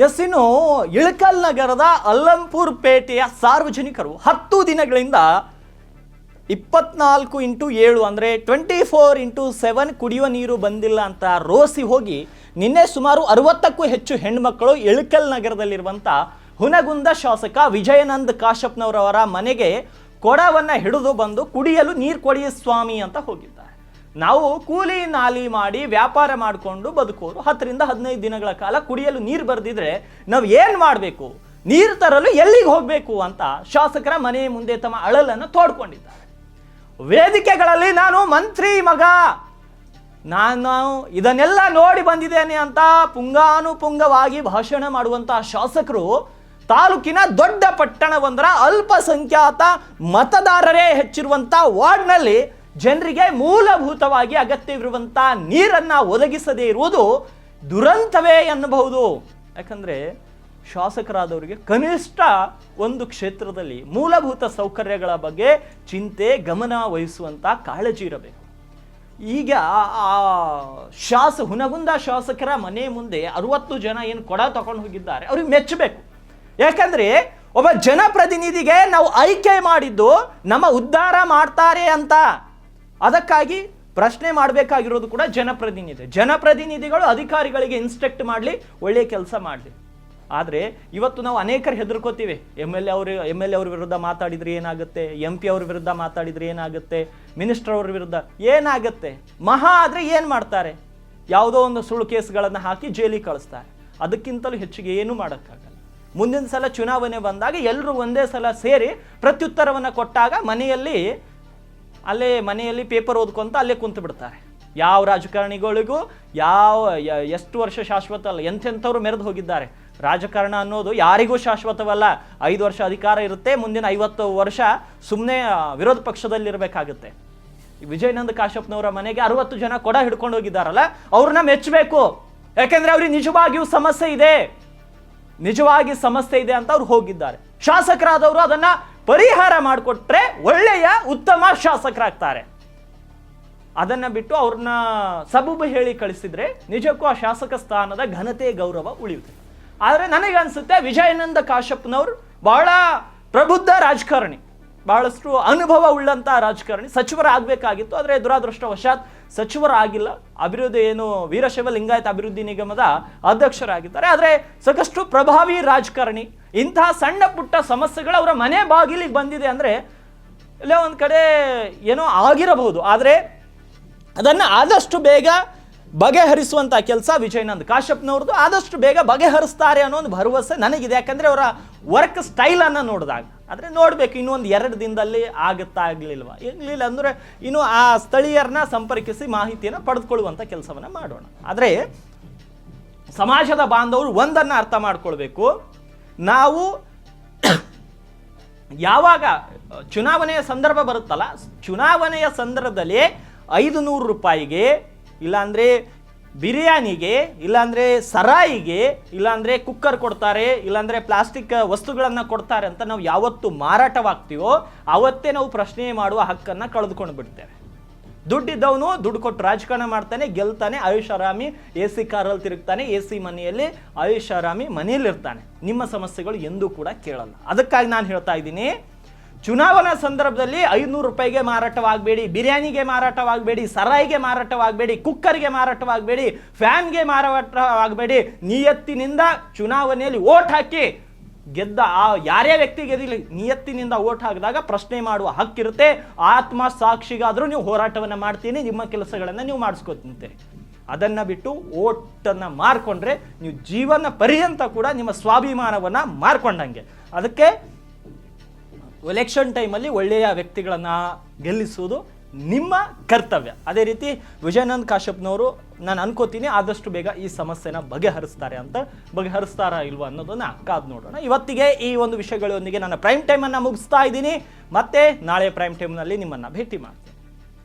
S ಇನ್ನು ಇಳಕಲ್ ನಗರದ ಅಲ್ಲಂಪುರ್ ಪೇಟೆಯ ಸಾರ್ವಜನಿಕರು ಹತ್ತು ದಿನಗಳಿಂದ ಇಪ್ಪತ್ನಾಲ್ಕು ಇಂಟು ಏಳು ಅಂದರೆ ಟ್ವೆಂಟಿ ಫೋರ್ ಇಂಟು ಸೆವೆನ್ ಕುಡಿಯುವ ನೀರು ಬಂದಿಲ್ಲ ಅಂತ ರೋಸಿ ಹೋಗಿ ನಿನ್ನೆ ಸುಮಾರು ಅರವತ್ತಕ್ಕೂ ಹೆಚ್ಚು ಹೆಣ್ಮಕ್ಕಳು ಇಳಕಲ್ ನಗರದಲ್ಲಿರುವಂಥ ಹುನಗುಂದ ಶಾಸಕ ವಿಜಯನಂದ್ ಕಾಶಪ್ನವರವರ ಮನೆಗೆ ಕೊಡವನ್ನು ಹಿಡಿದು ಬಂದು ಕುಡಿಯಲು ನೀರು ಕೊಡಿ ಸ್ವಾಮಿ ಅಂತ ಹೋಗಿದ್ದಾರೆ ನಾವು ಕೂಲಿ ನಾಲಿ ಮಾಡಿ ವ್ಯಾಪಾರ ಮಾಡಿಕೊಂಡು ಬದುಕೋರು. ಹತ್ತರಿಂದ ಹದಿನೈದು ದಿನಗಳ ಕಾಲ ಕುಡಿಯಲು ನೀರು ಬರೆದಿದ್ರೆ ನಾವು ಏನು ಮಾಡಬೇಕು? ನೀರು ತರಲು ಎಲ್ಲಿಗೆ ಹೋಗಬೇಕು ಅಂತ ಶಾಸಕರ ಮನೆ ಮುಂದೆ ತಮ್ಮ ಅಳಲನ್ನು ತೋಡ್ಕೊಂಡಿದ್ದಾರೆ. ವೇದಿಕೆಗಳಲ್ಲಿ ನಾನು ಮಂತ್ರಿ ಮಗ. ನಾನು ಇದನ್ನೆಲ್ಲ ನೋಡಿ ಬಂದಿದ್ದೇನೆ ಅಂತ ಪುಂಗಾನುಪುಂಗವಾಗಿ ಭಾಷಣ ಮಾಡುವಂತಹ ಶಾಸಕರು ತಾಲೂಕಿನ ದೊಡ್ಡ ಪಟ್ಟಣವೊಂದರ ಅಲ್ಪಸಂಖ್ಯಾತ ಮತದಾರರೇ ಹೆಚ್ಚಿರುವಂಥ ವಾರ್ಡ್ನಲ್ಲಿ ಜನರಿಗೆ ಮೂಲಭೂತವಾಗಿ ಅಗತ್ಯವಿರುವಂಥ ನೀರನ್ನು ಒದಗಿಸದೇ ಇರುವುದು ದುರಂತವೇ ಎನ್ನಬಹುದು. ಯಾಕಂದರೆ ಶಾಸಕರಾದವರಿಗೆ ಕನಿಷ್ಠ ಒಂದು ಕ್ಷೇತ್ರದಲ್ಲಿ ಮೂಲಭೂತ ಸೌಕರ್ಯಗಳ ಬಗ್ಗೆ ಚಿಂತೆ, ಗಮನ ವಹಿಸುವಂಥ ಕಾಳಜಿ ಇರಬೇಕು. ಈಗ ಆ ಶಾಸ, ಹುನಗುಂದ ಶಾಸಕರ ಮನೆ ಮುಂದೆ ಅರವತ್ತು ಜನ ಏನು ಕೊಡ ತಗೊಂಡು ಹೋಗಿದ್ದಾರೆ, ಅವ್ರಿಗೆ ಮೆಚ್ಚಬೇಕು. ಯಾಕಂದ್ರೆ ಒಬ್ಬ ಜನಪ್ರತಿನಿಧಿಗೆ ನಾವು ಆಯ್ಕೆ ಮಾಡಿದ್ದು ನಮ್ಮ ಉದ್ಧಾರ ಮಾಡ್ತಾರೆ ಅಂತ. ಅದಕ್ಕಾಗಿ ಪ್ರಶ್ನೆ ಮಾಡಬೇಕಾಗಿರೋದು ಕೂಡ ಜನಪ್ರತಿನಿಧಿ. ಜನಪ್ರತಿನಿಧಿಗಳು ಅಧಿಕಾರಿಗಳಿಗೆ ಇನ್ಸ್ಟ್ರಕ್ಟ್ ಮಾಡಲಿ ಒಳ್ಳೆಯ ಕೆಲಸ ಮಾಡಲಿ. ಆದರೆ ಇವತ್ತು ನಾವು ಅನೇಕರು ಹೆದರ್ಕೋತೀವಿ. ಎಂ ಎಲ್ ಎ ಅವರು ಎಂ ಎಲ್ ಎ ಅವ್ರ ವಿರುದ್ಧ ಮಾತಾಡಿದರೆ ಏನಾಗುತ್ತೆ? ಎಂ ಪಿ ಅವ್ರ ವಿರುದ್ಧ ಮಾತಾಡಿದರೆ ಏನಾಗುತ್ತೆ? ಮಿನಿಸ್ಟರ್ ಅವ್ರ ವಿರುದ್ಧ ಏನಾಗುತ್ತೆ? ಮಹಾ ಆದರೆ ಏನು ಮಾಡ್ತಾರೆ? ಯಾವುದೋ ಒಂದು ಸುಳ್ಳು ಕೇಸ್ಗಳನ್ನು ಹಾಕಿ ಜೈಲಿಗೆ ಕಳಿಸ್ತಾರೆ. ಅದಕ್ಕಿಂತಲೂ ಹೆಚ್ಚಿಗೆ ಏನೂ ಮಾಡೋಕ್ಕಾಗಲ್ಲ. ಮುಂದಿನ ಸಲ ಚುನಾವಣೆ ಬಂದಾಗ ಎಲ್ಲರೂ ಒಂದೇ ಸಲ ಸೇರಿ ಪ್ರತ್ಯುತ್ತರವನ್ನು ಕೊಟ್ಟಾಗ ಮನೆಯಲ್ಲಿ ಅಲ್ಲೇ ಮನೆಯಲ್ಲಿ ಪೇಪರ್ ಓದ್ಕೊಂತ ಅಲ್ಲೇ ಕುಂತು ಬಿಡ್ತಾರೆ. ಯಾವ ರಾಜಕಾರಣಿಗಳಿಗೂ ಯಾವ ಎಷ್ಟು ವರ್ಷ ಶಾಶ್ವತ ಅಲ್ಲ, ಎಂಥೆಂಥವ್ರು ಮೆರೆದು ಹೋಗಿದ್ದಾರೆ. ರಾಜಕಾರಣ ಅನ್ನೋದು ಯಾರಿಗೂ ಶಾಶ್ವತವಲ್ಲ. ಐದು ವರ್ಷ ಅಧಿಕಾರ ಇರುತ್ತೆ, ಮುಂದಿನ ಐವತ್ತು ವರ್ಷ ಸುಮ್ಮನೆ ವಿರೋಧ ಪಕ್ಷದಲ್ಲಿರಬೇಕಾಗುತ್ತೆ. ವಿಜಯನಂದ ಕಾಶ್ಯಪ್ನವರ ಮನೆಗೆ ಅರವತ್ತು ಜನ ಕೊಡ ಹಿಡ್ಕೊಂಡು ಹೋಗಿದ್ದಾರಲ್ಲ, ಅವ್ರನ್ನ ಮೆಚ್ಚಬೇಕು. ಯಾಕೆಂದ್ರೆ ಅವ್ರಿಗೆ ನಿಜವಾಗಿಯೂ ಸಮಸ್ಯೆ ಇದೆ. ನಿಜವಾಗಿ ಸಮಸ್ಯೆ ಇದೆ ಅಂತ ಅವ್ರು ಹೋಗಿದ್ದಾರೆ. ಶಾಸಕರಾದವರು ಅದನ್ನ ಪರಿಹಾರ ಮಾಡಿಕೊಟ್ರೆ ಒಳ್ಳೆಯ ಉತ್ತಮ ಶಾಸಕರಾಗ್ತಾರೆ. ಅದನ್ನ ಬಿಟ್ಟು ಅವ್ರನ್ನ ಸಬೂಬು ಹೇಳಿ ಕಳಿಸಿದ್ರೆ ನಿಜಕ್ಕೂ ಆ ಶಾಸಕ ಸ್ಥಾನದ ಘನತೆ, ಗೌರವ ಉಳಿಯುತ್ತೆ. ಆದರೆ ನನಗೆ ಅನ್ಸುತ್ತೆ ವಿಜಯಾನಂದ ಕಾಶಪ್ನವ್ರು ಬಹಳ ಪ್ರಬುದ್ಧ ರಾಜಕಾರಣಿ. ಬಹಳಷ್ಟು ಅನುಭವ ಉಳ್ಳಂತ ರಾಜಕಾರಣಿ. ಸಚಿವರಾಗಬೇಕಾಗಿತ್ತು ಆದರೆ ದುರಾದೃಷ್ಟವಶಾತ್ ಸಚಿವರಾಗಿಲ್ಲ ಅಭಿವೃದ್ಧಿ ಏನು ವೀರಶೈವ ಲಿಂಗಾಯತ ಅಭಿವೃದ್ಧಿ ನಿಗಮದ ಅಧ್ಯಕ್ಷರಾಗಿದ್ದಾರೆ. ಆದರೆ ಸಾಕಷ್ಟು ಪ್ರಭಾವಿ ರಾಜಕಾರಣಿ. ಇಂತಹ ಸಣ್ಣ ಪುಟ್ಟ ಸಮಸ್ಯೆಗಳು ಅವರ ಮನೆ ಬಾಗಿಲಿಗೆ ಬಂದಿದೆ ಅಂದರೆ, ಇಲ್ಲೇ ಒಂದು ಕಡೆ ಏನೋ ಆಗಿರಬಹುದು. ಆದರೆ ಅದನ್ನು ಆದಷ್ಟು ಬೇಗ ಬಗೆಹರಿಸುವಂಥ ಕೆಲಸ ವಿಜಯನಂದ್ ಕಾಶ್ಯಪ್ನವ್ರದ್ದು. ಆದಷ್ಟು ಬೇಗ ಬಗೆಹರಿಸ್ತಾರೆ ಅನ್ನೋ ಒಂದು ಭರವಸೆ ನನಗಿದೆ. ಯಾಕಂದರೆ ಅವರ ವರ್ಕ್ ಸ್ಟೈಲನ್ನು ನೋಡಿದಾಗ. ಆದರೆ ನೋಡಬೇಕು ಇನ್ನೊಂದು ಎರಡು ದಿನದಲ್ಲಿ ಆಗುತ್ತಾ ಆಗಲಿಲ್ವಾ? ಇರಲಿಲ್ಲ ಅಂದರೆ ಇನ್ನು ಆ ಸ್ಥಳೀಯರನ್ನ ಸಂಪರ್ಕಿಸಿ ಮಾಹಿತಿಯನ್ನು ಪಡೆದುಕೊಳ್ಳುವಂಥ ಕೆಲಸವನ್ನು ಮಾಡೋಣ. ಆದರೆ ಸಮಾಜದ ಬಾಂಧವರು ಒಂದನ್ನು ಅರ್ಥ ಮಾಡ್ಕೊಳ್ಬೇಕು. ನಾವು ಯಾವಾಗ, ಚುನಾವಣೆಯ ಸಂದರ್ಭ ಬರುತ್ತಲ್ಲ, ಚುನಾವಣೆಯ ಸಂದರ್ಭದಲ್ಲಿ ಐದು ನೂರು ರೂಪಾಯಿಗೆ, ಇಲ್ಲಾಂದರೆ ಬಿರಿಯಾನಿಗೆ, ಇಲ್ಲಾಂದರೆ ಸರಾಯಿಗೆ, ಇಲ್ಲಾಂದರೆ ಕುಕ್ಕರ್ ಕೊಡ್ತಾರೆ, ಇಲ್ಲಾಂದರೆ ಪ್ಲಾಸ್ಟಿಕ್ ವಸ್ತುಗಳನ್ನು ಕೊಡ್ತಾರೆ ಅಂತ ನಾವು ಯಾವತ್ತು ಮಾರಾಟವಾಗ್ತೀವೋ ಆವತ್ತೇ ನಾವು ಪ್ರಶ್ನೆ ಮಾಡುವ ಹಕ್ಕನ್ನು ಕಳೆದುಕೊಂಡು ಬಿಡ್ತೇವೆ ದುಡ್ಡಿದ್ದವನು ದುಡ್ಡು ಕೊಟ್ಟು ರಾಜಕಾರಣ ಮಾಡ್ತಾನೆ, ಗೆಲ್ತಾನೆ, ಆಯುಷ್ ಆರಾಮಿ, ಎ ಸಿ ಕಾರಲ್ಲಿ ತಿರುಗ್ತಾನೆ, ಎ ಸಿ ಮನೆಯಲ್ಲಿ ಆಯುಷ್ ಆರಾಮಿ ಮನೆಯಲ್ಲಿರ್ತಾನೆ ನಿಮ್ಮ ಸಮಸ್ಯೆಗಳು ಎಂದೂ ಕೂಡ ಕೇಳಲ್ಲ. ಅದಕ್ಕಾಗಿ ನಾನು ಹೇಳ್ತಾ ಇದ್ದೀನಿ, ಚುನಾವಣಾ ಸಂದರ್ಭದಲ್ಲಿ ಐನೂರು ರೂಪಾಯಿಗೆ ಮಾರಾಟವಾಗಬೇಡಿ, ಬಿರಿಯಾನಿಗೆ ಮಾರಾಟವಾಗಬೇಡಿ, ಸರಾಯಿಗೆ ಮಾರಾಟವಾಗಬೇಡಿ, ಕುಕ್ಕರ್ಗೆ ಮಾರಾಟವಾಗಬೇಡಿ, ಫ್ಯಾನ್ಗೆ ಮಾರಾಟವಾಗಬೇಡಿ ನಿಯತ್ತಿನಿಂದ ಚುನಾವಣೆಯಲ್ಲಿ ಓಟ್ ಹಾಕಿ ಗೆದ್ದ ಆ ಯಾರೇ ವ್ಯಕ್ತಿ ಗೆದಿಲಿ ನಿಯತ್ತಿನಿಂದ ಓಟ್ ಹಾಕಿದಾಗ ಪ್ರಶ್ನೆ ಮಾಡುವ ಹಕ್ಕಿರುತ್ತೆ ಆತ್ಮ ಸಾಕ್ಷಿಗಾದರೂ ನೀವು ಹೋರಾಟವನ್ನು ಮಾಡ್ತೀನಿ, ನಿಮ್ಮ ಕೆಲಸಗಳನ್ನು ನೀವು ಮಾಡಿಸ್ಕೊತೀನಿ ಅದನ್ನು ಬಿಟ್ಟು ಓಟನ್ನು ಮಾರ್ಕೊಂಡ್ರೆ ನೀವು ಜೀವನ ಪರ್ಯಂತ ಕೂಡ ನಿಮ್ಮ ಸ್ವಾಭಿಮಾನವನ್ನು ಮಾರ್ಕೊಂಡಂಗೆ. ಅದಕ್ಕೆ ಎಲೆಕ್ಷನ್ ಟೈಮಲ್ಲಿ ಒಳ್ಳೆಯ ವ್ಯಕ್ತಿಗಳನ್ನು ಗೆಲ್ಲಿಸುವುದು ನಿಮ್ಮ ಕರ್ತವ್ಯ. ಅದೇ ರೀತಿ ವಿಜಯನಂದ್ ಕಾಶ್ಯಪ್ನವರು, ನಾನು ಅನ್ಕೋತೀನಿ ಆದಷ್ಟು ಬೇಗ ಈ ಸಮಸ್ಯೆನ ಬಗೆಹರಿಸ್ತಾರೆ ಅಂತ. ಬಗೆಹರಿಸ್ತಾರಾ ಇಲ್ವಾ ಅನ್ನೋದನ್ನ ಕಾದು ನೋಡೋಣ. ಇವತ್ತಿಗೆ ಈ ಒಂದು ವಿಷಯಗಳೊಂದಿಗೆ ನನ್ನ ಪ್ರೈಮ್ ಟೈಮನ್ನು ಮುಗಿಸ್ತಾ ಇದ್ದೀನಿ. ಮತ್ತೆ ನಾಳೆ ಪ್ರೈಮ್ ಟೈಮ್ನಲ್ಲಿ ನಿಮ್ಮನ್ನು ಭೇಟಿ ಮಾಡ್ತೀನಿ.